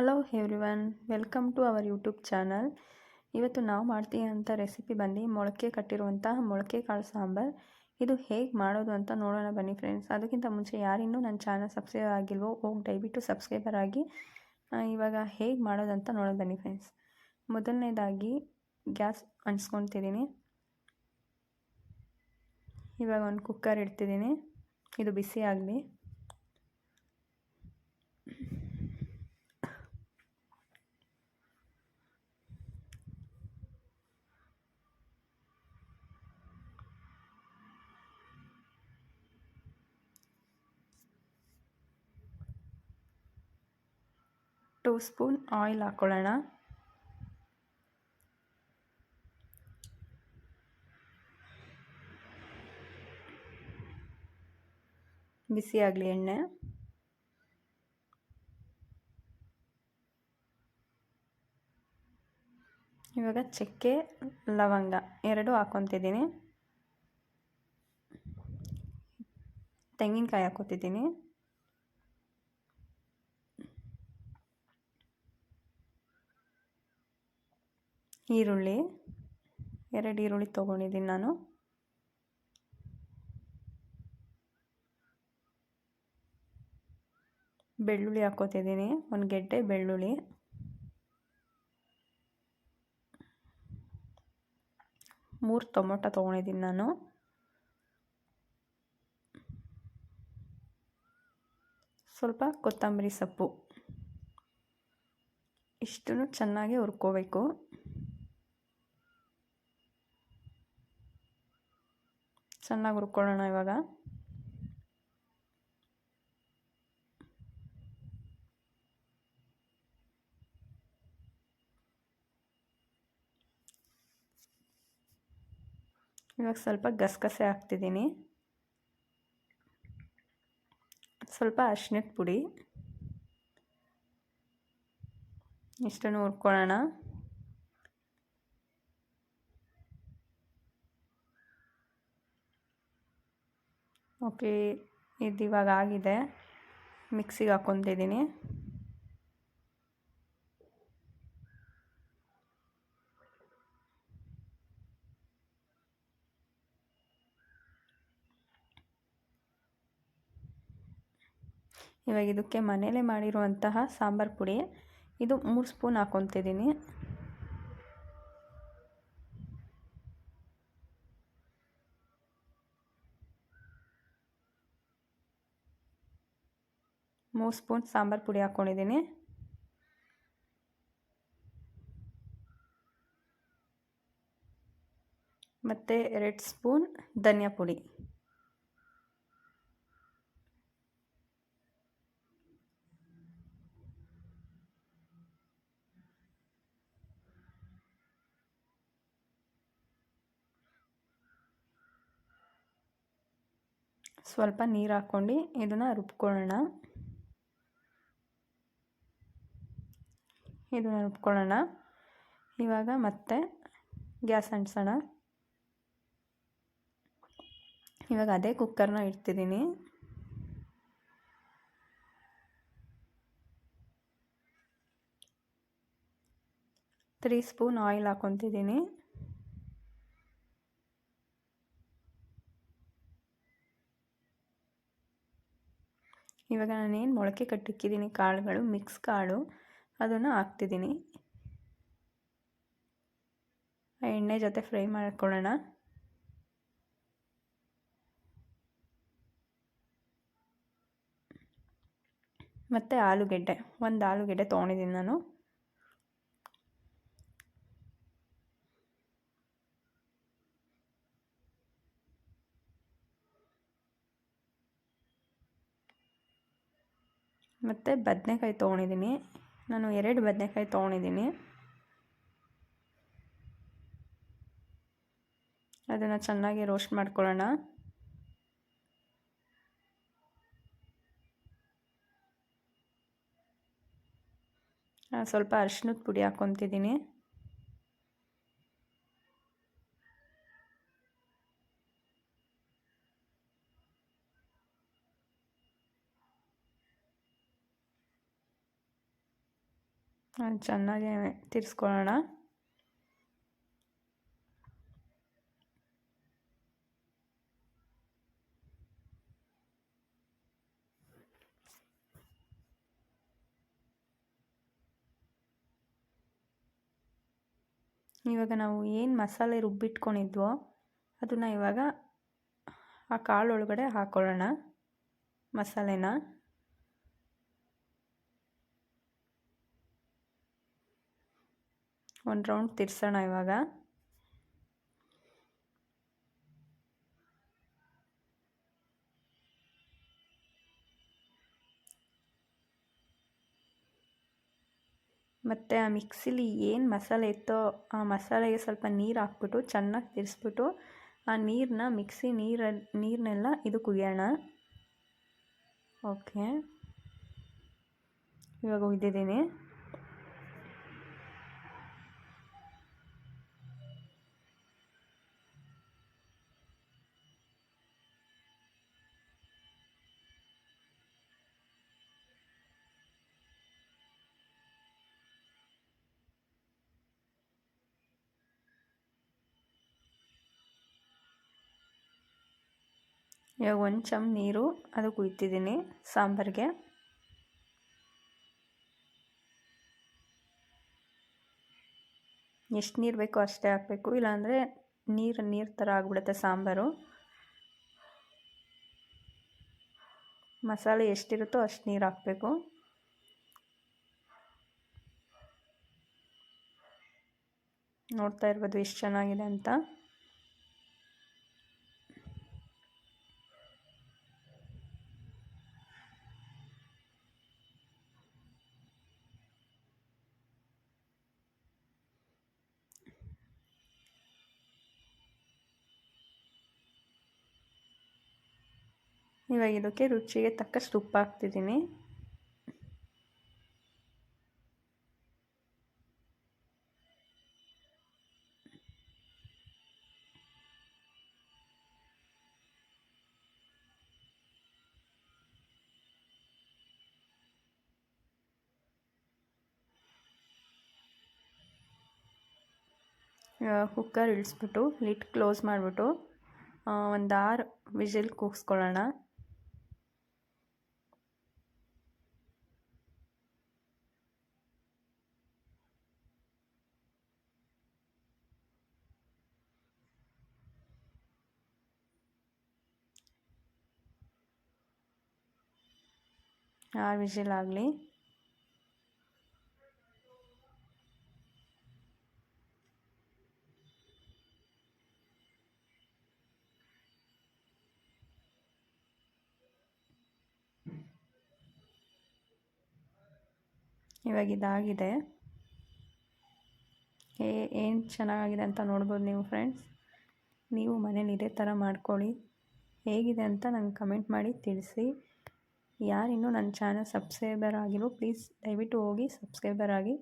Hello everyone welcome to our YouTube channel ಇವತ್ತು ನಾವು ಅಂತ ರೆಸಿಪಿ ಬನ್ನಿ. ಮೊಳಕೆ ಕಟ್ಟಿರುವಂತಹ ಮೊಳಕೆ ಕಾಳು ಸಾಂಬಾರು. ಇದು ಹೇಗೆ ಮಾಡೋದು ಅಂತ ನೋಡೋಣ ಬನ್ನಿ ಫ್ರೆಂಡ್ಸ್ ಅದಕ್ಕಿಂತ ಮುಂಚೆ ಯಾರಿನ್ನೂ ನನ್ನ ಚಾನಲ್ ಸಬ್ಸ್ಕ್ರೈಬ್ ಆಗಿಲ್ವೋ, ಹೋಗಿ ದಯವಿಟ್ಟು ಸಬ್ಸ್ಕ್ರೈಬರ್ ಆಗಿ ಇವಾಗ ಹೇಗೆ ಮಾಡೋದು ಅಂತ ನೋಡೋಣ ಬನ್ನಿ ಫ್ರೆಂಡ್ಸ್ ಮೊದಲನೇದಾಗಿ ಗ್ಯಾಸ್ ಅಂಟಿಸ್ಕೊತಿದ್ದೀನಿ. ಇವಾಗ ಒಂದು ಕುಕ್ಕರ್ ಇಡ್ತಿದ್ದೀನಿ. ಇದು ಬಿಸಿ ಆಗಲಿ ಟೂ ಸ್ಪೂನ್ ಆಯಿಲ್ ಹಾಕ್ಕೊಳ್ಳೋಣ. ಬಿಸಿ ಆಗಲಿ ಎಣ್ಣೆ. ಇವಾಗ ಚಕ್ಕೆ ಲವಂಗ ಎರಡು ಹಾಕ್ಕೊತಿದ್ದೀನಿ. ತೆಂಗಿನಕಾಯಿ ಹಾಕೋತಿದ್ದೀನಿ ಈರುಳ್ಳಿ, ಎರಡು ಈರುಳ್ಳಿ ತೊಗೊಂಡಿದ್ದೀನಿ ನಾನು. ಬೆಳ್ಳುಳ್ಳಿ ಹಾಕೋತಿದ್ದೀನಿ ಒಂದು ಗೆಡ್ಡೆ ಬೆಳ್ಳುಳ್ಳಿ. ಮೂರು ಟೊಮೊಟೊ ತೊಗೊಂಡಿದ್ದೀನಿ ನಾನು. ಸ್ವಲ್ಪ ಕೊತ್ತಂಬರಿ ಸೊಪ್ಪು. ಇಷ್ಟನ್ನು ಚೆನ್ನಾಗಿ ಹುರ್ಕೋಬೇಕು. ಚೆನ್ನಾಗಿ ಹುರ್ಕೊಳ್ಳೋಣ ಇವಾಗ. ಇವಾಗ ಸ್ವಲ್ಪ ಗಸಗಸೆ ಹಾಕ್ತಿದ್ದೀನಿ. ಸ್ವಲ್ಪ ಅರ್ಶಿನದ ಪುಡಿ. ಇಷ್ಟನ್ನು ಹುರ್ಕೊಳ್ಳೋಣ. ಓಕೆ ಇದು ಇವಾಗ ಆಗಿದೆ. ಮಿಕ್ಸಿಗೆ ಹಾಕ್ಕೊತಿದ್ದೀನಿ ಇವಾಗ ಇದಕ್ಕೆ ಮನೇಲೇ ಮಾಡಿರುವಂತಹ ಸಾಂಬಾರು ಪುಡಿ. ಇದು ಮೂರು ಸ್ಪೂನ್ ಹಾಕ್ಕೊತಿದ್ದೀನಿ ಮೂರು ಸ್ಪೂನ್ ಸಾಂಬಾರು ಪುಡಿ ಹಾಕ್ಕೊಂಡಿದ್ದೀನಿ ಮತ್ತು ಎರಡು ಸ್ಪೂನ್ ಧನಿಯಾ ಪುಡಿ. ಸ್ವಲ್ಪ ನೀರು ಹಾಕ್ಕೊಂಡು ಇದನ್ನು ರುಬ್ಕೊಳ್ಳೋಣ. ಇದನ್ನು ರುಬ್ಕೊಳ್ಳೋಣ ಇವಾಗ ಮತ್ತೆ ಗ್ಯಾಸ್ ಅಂಟಿಸೋಣ. ಇವಾಗ ಅದೇ ಕುಕ್ಕರ್ನ ಇಡ್ತಿದ್ದೀನಿ. ತ್ರೀ ಸ್ಪೂನ್ ಆಯಿಲ್ ಹಾಕ್ಕೊತಿದ್ದೀನಿ. ಇವಾಗ ನಾನೇನು ಮೊಳಕೆ ಕಟ್ಟಿಕ್ಕಿದ್ದೀನಿ ಕಾಳುಗಳು, ಮಿಕ್ಸ್ ಕಾಳು. ಅದನ್ನು ಹಾಕ್ತಿದ್ದೀನಿ. ಆ ಎಣ್ಣೆ ಜೊತೆ ಫ್ರೈ ಮಾಡ್ಕೊಳ್ಳೋಣ. ಮತ್ತು ಆಲೂಗೆಡ್ಡೆ, ಒಂದು ಆಲೂಗೆಡ್ಡೆ ತೊಗೊಂಡಿದ್ದೀನಿ ನಾನು. ಮತ್ತು ಬದನೆಕಾಯಿ ತೊಗೊಂಡಿದ್ದೀನಿ. ನಾನು ಎರಡು ಬದನೆಕಾಯಿ ತೊಗೊಂಡಿದ್ದೀನಿ. ಅದನ್ನು ಚೆನ್ನಾಗಿ ರೋಸ್ಟ್ ಮಾಡ್ಕೊಳ್ಳೋಣ. ಸ್ವಲ್ಪ ಅರಿಶಿನದ ಪುಡಿ ಹಾಕ್ಕೊತಿದ್ದೀನಿ. ಚೆನ್ನಾಗಿ ತಿರ್ಸ್ಕೊಳ್ಳೋಣ. ಇವಾಗ ನಾವು ಏನು ಮಸಾಲೆ ರುಬ್ಬಿಟ್ಕೊಂಡಿದ್ವೋ ಅದನ್ನು ಇವಾಗ ಆ ಕಾಳು ಒಳಗಡೆ ಹಾಕ್ಕೊಳ್ಳೋಣ ಮಸಾಲೆನ. ಒಂದು ರೌಂಡ್ ತಿರ್ಸೋಣ ಇವಾಗ. ಮತ್ತು ಆ ಮಿಕ್ಸಿಲಿ ಏನು ಮಸಾಲೆ ಇತ್ತೋ ಆ ಮಸಾಲೆಗೆ ಸ್ವಲ್ಪ ನೀರು ಹಾಕ್ಬಿಟ್ಟು ಚೆನ್ನಾಗಿ ತಿರ್ಸ್ಬಿಟ್ಟು ಆ ನೀರನ್ನ ಮಿಕ್ಸಿ ನೀರ ನೀರನ್ನೆಲ್ಲ ಇದು ಕುಯ್ಯೋಣ. ಓಕೆ ಇವಾಗ ಉಯ್ದಿದ್ದೀನಿ. ಇವಾಗ ಒಂದು ಚಮ್ ನೀರು, ಅದು ಕುಯ್ತಿದ್ದೀನಿ ಸಾಂಬಾರಿಗೆ. ಎಷ್ಟು ನೀರು ಬೇಕೋ ಅಷ್ಟೇ ಹಾಕಬೇಕು, ಇಲ್ಲಾಂದರೆ ನೀರು ನೀರು ಥರ ಆಗಿಬಿಡುತ್ತೆ ಸಾಂಬಾರು. ಮಸಾಲೆ ಎಷ್ಟಿರುತ್ತೋ ಅಷ್ಟು ನೀರು ಹಾಕಬೇಕು. ನೋಡ್ತಾ ಇರ್ಬೋದು ಎಷ್ಟು ಚೆನ್ನಾಗಿದೆ ಅಂತ. ಇವಾಗ ಇದಕ್ಕೆ ರುಚಿಗೆ ತಕ್ಕಷ್ಟು ಉಪ್ಪು ಹಾಕ್ತಿದ್ದೀನಿ. ಕುಕ್ಕರ್ ಇಳಿಸ್ಬಿಟ್ಟು ಲಿಟ್ ಕ್ಲೋಸ್ ಮಾಡಿಬಿಟ್ಟು ಒಂದು ಆರು ವಿಜಿಲ್ ಕೂಗಿಸ್ಕೊಳ್ಳೋಣ. ಆರು ವಿಷಲ್ ಆಗಲಿ. ಇವಾಗ ಇದಾಗಿದೆ. ಏನು ಚೆನ್ನಾಗಿದೆ ಅಂತ ನೋಡ್ಬೋದು ನೀವು ಫ್ರೆಂಡ್ಸ್. ನೀವು ಮನೇಲಿ ಇದೇ ಥರ ಮಾಡ್ಕೊಳ್ಳಿ. ಹೇಗಿದೆ ಅಂತ ನಂಗೆ ಕಮೆಂಟ್ ಮಾಡಿ ತಿಳಿಸಿ. ಯಾರಿನ್ನೂ ನನ್ನ ಚಾನಲ್ ಸಬ್ಸ್ಕ್ರೈಬರ್ ಆಗಿರೋ ಪ್ಲೀಸ್ ದಯವಿಟ್ಟು ಹೋಗಿ ಸಬ್ಸ್ಕ್ರೈಬರ್ ಆಗಿ.